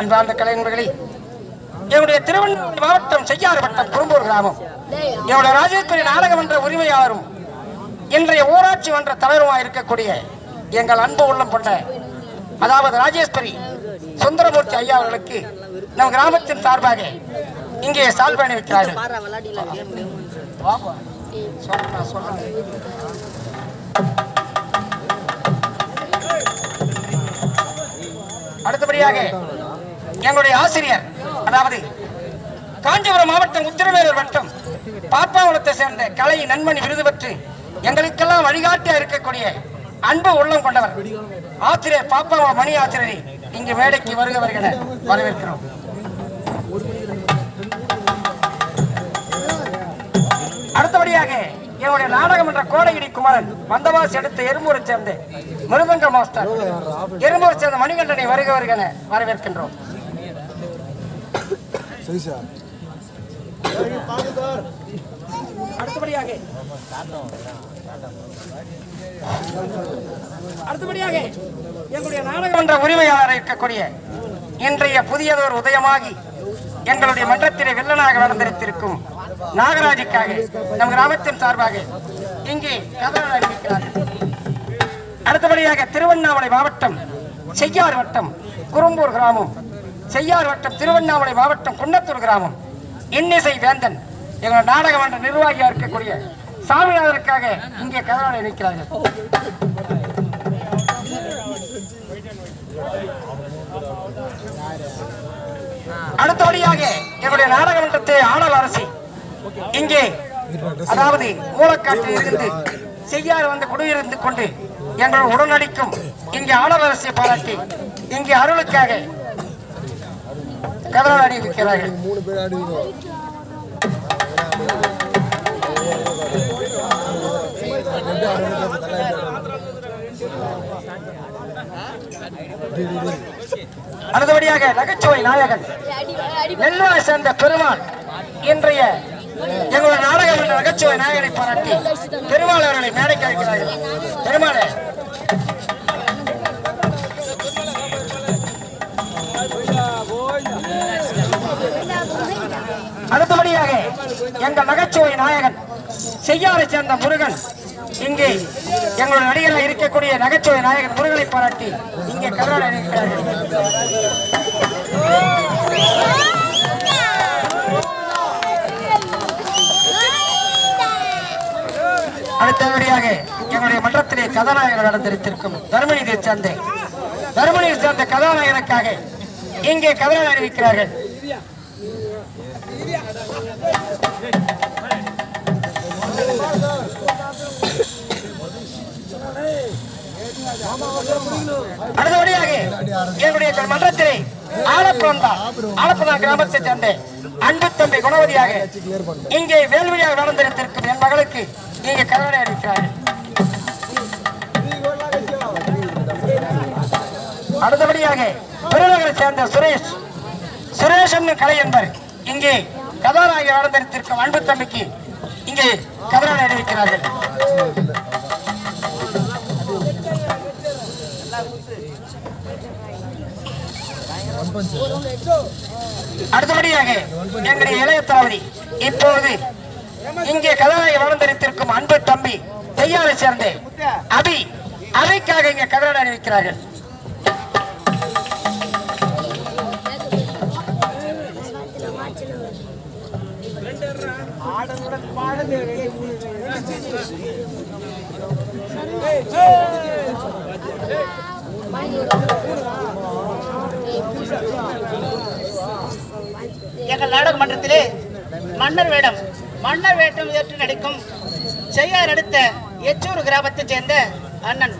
அன்பார்ந்த கலைஞர்களே என்னுடைய திருவண்ணாமலை மாவட்டம் செய்யாறு வட்டம் குறும்பூர் கிராமம். என்னுடைய ராஜேஸ்வரி நாடகமன்ற உரிமையாளரும் இன்றைய ஊராட்சி மன்ற தலைவருமாக இருக்கக்கூடிய எங்கள் அன்பு உள்ளம் கொண்ட அதாவது ராஜேஸ்வரி சுந்தரமூர்த்தி ஐயா அவர்களுக்கு நம் கிராமத்தின் சார்பாக இங்கே சால்வை அணிவிக்கிறார்கள் வைக்கிறார்கள். அடுத்தபடியாக எங்களுடைய ஆசிரியர் அதாவது காஞ்சிபுரம் மாவட்டம் உத்திரமேரூர் வட்டம் பாப்பாங்குளத்தை சேர்ந்த கலை நன்மணி விருது பெற்று எங்களுக்கெல்லாம் வழிகாட்டியா இருக்கக்கூடிய அன்பு உள்ளம் கொண்டவர் ஆசிரியர் பாப்பாங்குளம் மணி ஆசிரியரை இங்கு மேடைக்கு வருக வருகிற வரவேற்கிறோம். அடுத்தபடியாக என்னுடைய நாடகம் என்ற கோடையிடி குமரன் வந்தவாசி எடுத்த எறும்பூரை சேர்ந்த மிருதங்க மாஸ்டர் எறும்பூரை சேர்ந்த மணிகண்டனை வருக வருகன வரவேற்கின்றோம். சரி சார். அடுத்தபடியாக அடுத்தபடியாக எங்களுடைய நாடகம் என்ற உரிமையாளர் இருக்கக்கூடிய இன்றைய புதியதொரு உதயமாகி எங்களுடைய மன்றத்திலே வில்லனாக நடந்திருக்கும் நாகராஜுக்காக நம் கிராமத்தின் சார்பாக இங்கே கதை அறிவிக்கிறார்கள் அடுத்தபடியாக திருவண்ணாமலை மாவட்டம் செய்யார் வட்டம் குறும்பூர் கிராமம் செய்யார் வட்டம் திருவண்ணாமலை மாவட்டம் குன்னத்தூர் கிராமம். இன்னிசை வேந்தன் எங்கள் நாடக மன்ற நிர்வாகியா இருக்கக்கூடிய சாமிநாதருக்காக இங்கே கதவாளை நிற்கிறார்கள் அடுத்தபடியாக எங்களுடைய நாடக மன்றத்தை ஆடல் அரசி இங்கே அதாவது மூலக்காற்றில் இருந்து செய்யாறு வந்து குடியிருந்து கொண்டு எங்கள் உடனடிக்கும் இங்கே ஆடல் அரசியை பாராட்டி இங்கே அருளுக்காக கதறால் அறிவிக்கிறார்கள் மூணு பேர் தலை அடுத்தபடியாக நகைச்சுவை நாயகன். நெல்வாயை சேர்ந்த பெருமாள் இன்றைய எங்களுடைய நாடகம் நகைச்சுவை நாயகனை பாராட்டி பெருமாள் அவர்களை மேடைக்கு அழைக்கிறார்கள். பெருமாளே எங்கள் நகைச்சுவை நாயகன் செய்யாரை சேர்ந்த முருகன் இங்கே எங்களுடைய நடிகர்கள் இருக்கக்கூடிய நகைச்சுவை நாயகன் முருகனை பாராட்டி இங்கே கருணை இருக்கிறார்கள். அடுத்தபடியாக எங்களுடைய மன்றத்திலே கதாநாயகர் நடந்திருக்கும் தர்மனியை சேர்ந்த தர்மனியை சேர்ந்த கதாநாயகனுக்காக இங்கே கதனை அறிவிக்கிறார்கள் அடுத்தபடியாக என்னுடைய மன்றத்திலே ஆலப்புறந்தா ஆலப்புறா கிராமத்தை சேர்ந்த அன்பு தம்பி குணவதியாக இங்கே வேள்வியாக நடந்திருக்கும் என் மகளுக்கு இங்கே கருணை அளிக்கிறார்கள். அடுத்தபடியாக பெருநகரை சேர்ந்த சுரேஷ் சுரேஷ் கலை என்பர் இங்கே கதாநாயகி நடந்திருக்கும் அன்பு தம்பிக்கு இங்கே கதாநாயகி அறிவிக்கிறார்கள் அடுத்தபடியாக எங்களுடைய இளைய தளபதி இப்போது இங்கே கதாநாயகி வளர்ந்தரித்திருக்கும் அன்பு தம்பி தையாரை சேர்ந்த அபி அபிக்காக இங்கே கதரானை அறிவிக்கிறார்கள் எங்கள் நாடக மன்றத்திலே மன்னர் வேடம் மன்னர் வேடம் ஏற்று நடிக்கும் செய்யார் அடுத்த எச்சூர் கிராமத்தைச் சேர்ந்த அண்ணன்.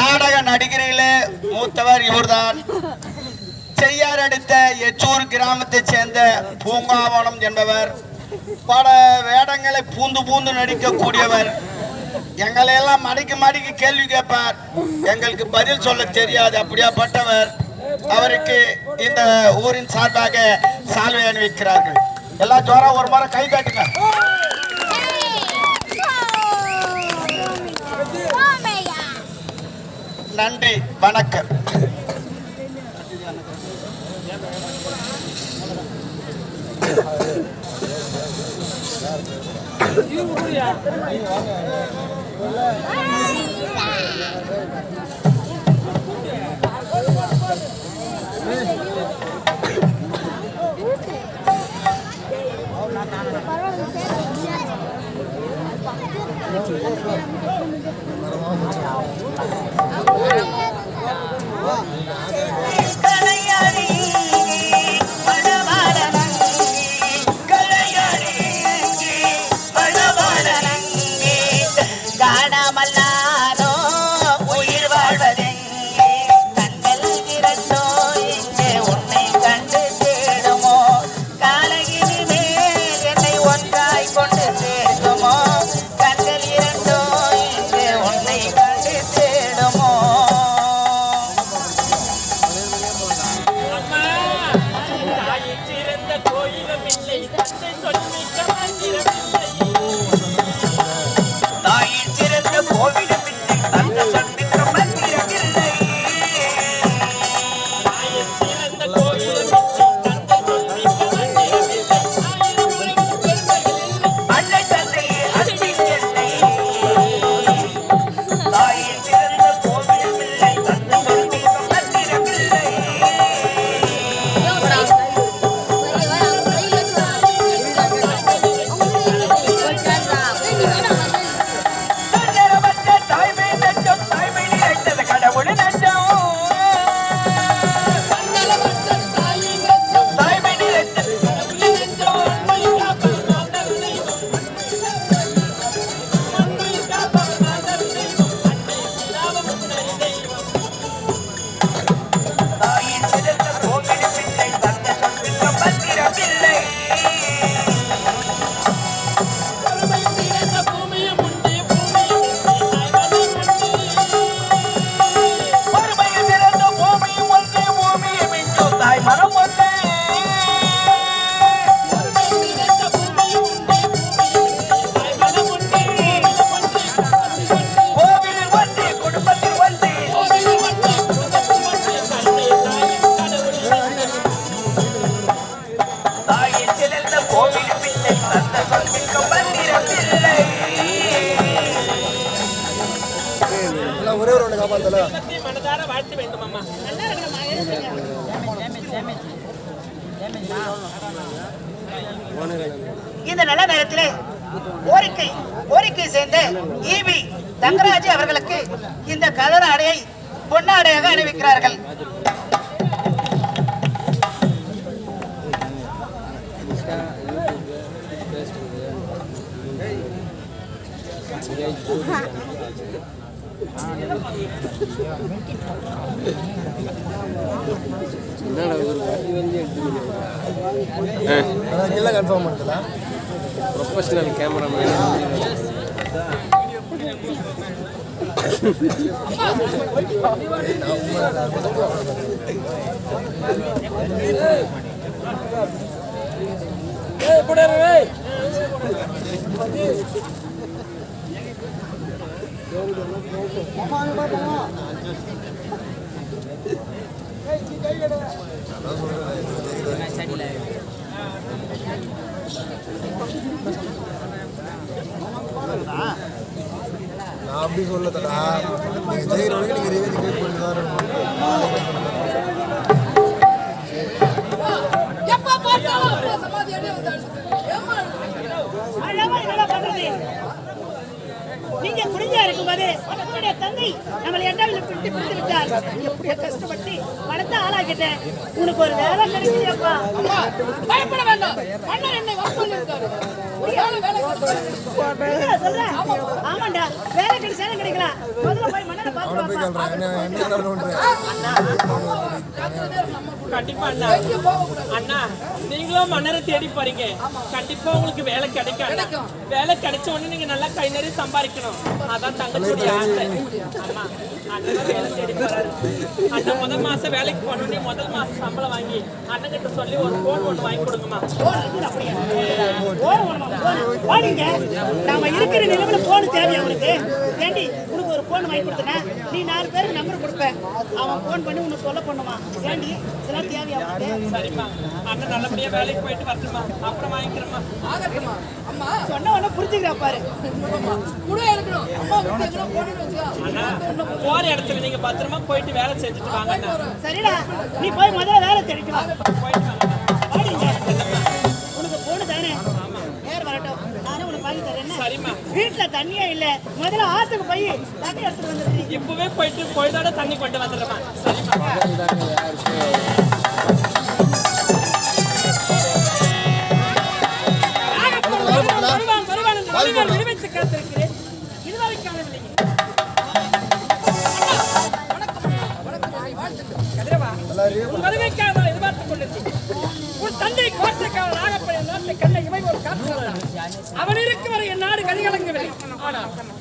நாடக நடிகரில மூத்தவர் இவர்தான். செய்யார் அடுத்த எச்சூர் கிராமத்தைச் சேர்ந்த பூங்காவனம் என்பவர். பல வேடங்களை பூந்து பூந்து நடிக்கக்கூடியவர் எங்களை எல்லாம் மடிக்கு மடிக்கு கேள்வி கேட்பார். எங்களுக்கு பதில் சொல்ல தெரியாது. அப்படியாப்பட்டவர் அவருக்கு இந்த ஊரின் சார்பாக சால்வை அணிவிக்கிறார்கள். எல்லாம் ஜோரா ஒரு முறை கை காட்டுங்க. நன்றி. வணக்கம். Thank you. மனதார வாழ்த்து வேண்டும் அம்மா. இந்த நல்ல நேரத்திலே கோரிக்கை கோரிக்கை சேர்ந்த ஈவி தங்கராஜ் அவர்களுக்கு இந்த கதர் ஆடையை பொன்னாடையாக அணிவிக்கிறார்கள். ஆனால் என்ன கன்ஃபார்ம் பண்ணுறதா ப்ரொஃபஷனல் கேமராமேன் ஏய் நான் அப்படி சொல்லத்தடா நீங்கள் ஜெயிக்கிற வரைக்கும் நீங்கள் ரிவேஜ் கேட் பண்ணி இருக்கும்போது உன்னுடைய தந்தை நம்மளை எண்டாவில் பிடித்து பிடித்து விட்டார் எப்படியோ கஷ்டப்பட்டு பணத்தை ஆளாக்கிட்டேன் உனக்கு ஒரு வேலை கிடைக்குதுப்பா பயப்பட வேண்டாம். மன்னர் என்னை ஆமாண்டா. வேலை கிடைச்சாலும் கிடைக்கலாம். முதல்ல போய் போய் பார்த்து கேள்றேன் கண்டிப்பா அண்ணா. அண்ணா நீங்களும் மன்னரை தேடி போறீங்க. கண்டிப்பா உங்களுக்கு வேலை கிடைக்கும் வேலை கிடைச்ச உடனே நீங்க நல்லா கை நிறைய சம்பாதிக்கணும். அதான் தங்கச்சியுடைய ஆசை. ஆமா அண்ணன் வேலை தேடி போறாரு. அண்ணன் முதல் மாசம் வேலைக்கு போனோடனே முதல் மாசம் சம்பளம் வாங்கி அண்ணன் கிட்ட சொல்லி ஒரு போன் ஒன்று வாங்கி கொடுங்கம்மா. போடுங்க நாம இருக்கிற நிலைமையில போன் தேவை உனக்கு ஏண்டி உனக்கு ஒரு போன் போன் வாங்கி கொடுத்தனா நீ நாலு பேருக்கு நம்பர் கொடுப்ப. அவன் போன் பண்ணி உனக்கு தொல்லை பண்ணுமா ஏண்டி இதெல்லாம் தேவையா சரிம்மா. அண்ணன் நல்லபடியா வேலைக்கு போயிட்டு வரட்டுமா அப்புறம் வாங்கிக்கிறேம்மா. சொன்ன உடனே புரிஞ்சுக்கிறா பாரு. அண்ணா போற இடத்துல நீங்க பத்திரமா போயிட்டு வேலை செஞ்சுட்டு வாங்க சரிடா. நீ போய் முதல்ல வேலை தெரிவிக்கலாம் போயிட்டு வீட்டுல தண்ணியே இல்ல. முதல்ல ஆத்துக்கு போய் தண்ணி எடுத்துட்டு வந்துடுறீ இப்பவே போயிட்டு போயிட்டோட தண்ணி கொண்டு வந்துடுறேம்மா. சரிம்மா.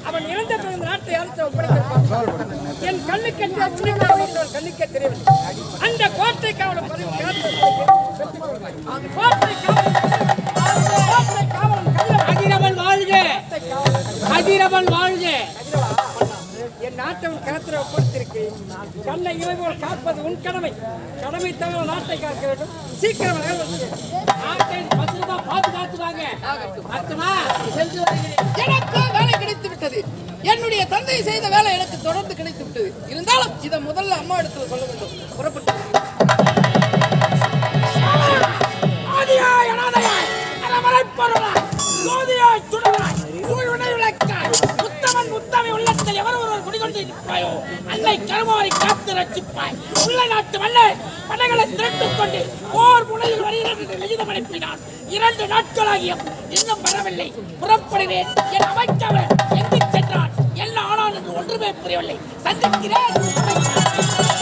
அவன் இறந்த பிறகு நாட்டை அழைத்து ஒப்படைத்திருப்பான்? என் கண்ணுக்கு கண்ணுக்கே தெரியவில்லை. அந்த கோட்டைக்கு காவலன் பதவி கோட்டை என் நாட்டவன் கருத்துல ஒப்படைத்திருக்கிறேன். கண்ணை காப்பது உன் கடமை. கடமை தவிர நாட்டை காக்க வேண்டும். சீக்கிரம் நாட்டை பத்திரமா பாதுகாத்து வாங்க அத்தமா சென்று வருகிறேன். எனக்கு வேலை கிடைத்து விட்டது என்னுடைய தந்தை செய்த வேலை எனக்கு தொடர்ந்து கிடைத்து விட்டது இருந்தாலும் இதை முதல்ல அம்மா இடத்துல சொல்ல வேண்டும். புறப்பட்டு ஆதியாய் அனாதையாய் அறமறைப் பொருளாய் ஜோதியாய் சுடராய் ஒருவர் குடிகொண்டு இருப்பாயோ அன்னை கருமாறி காத்து ரட்சிப்பாய். உள்ள நாட்டு மன்னர் படைகளை திரட்டுக் கொண்டு போர் முனையில் வருகிறது என்று லிகிதம் அனுப்பினான். இரண்டு நாட்களாகியும் இன்னும் வரவில்லை. புறப்படுவேன் என் அமைச்சவர் எங்கு சென்றான். என்ன ஆனான் என்று ஒன்றுமே புரியவில்லை. சந்திக்கிறேன்.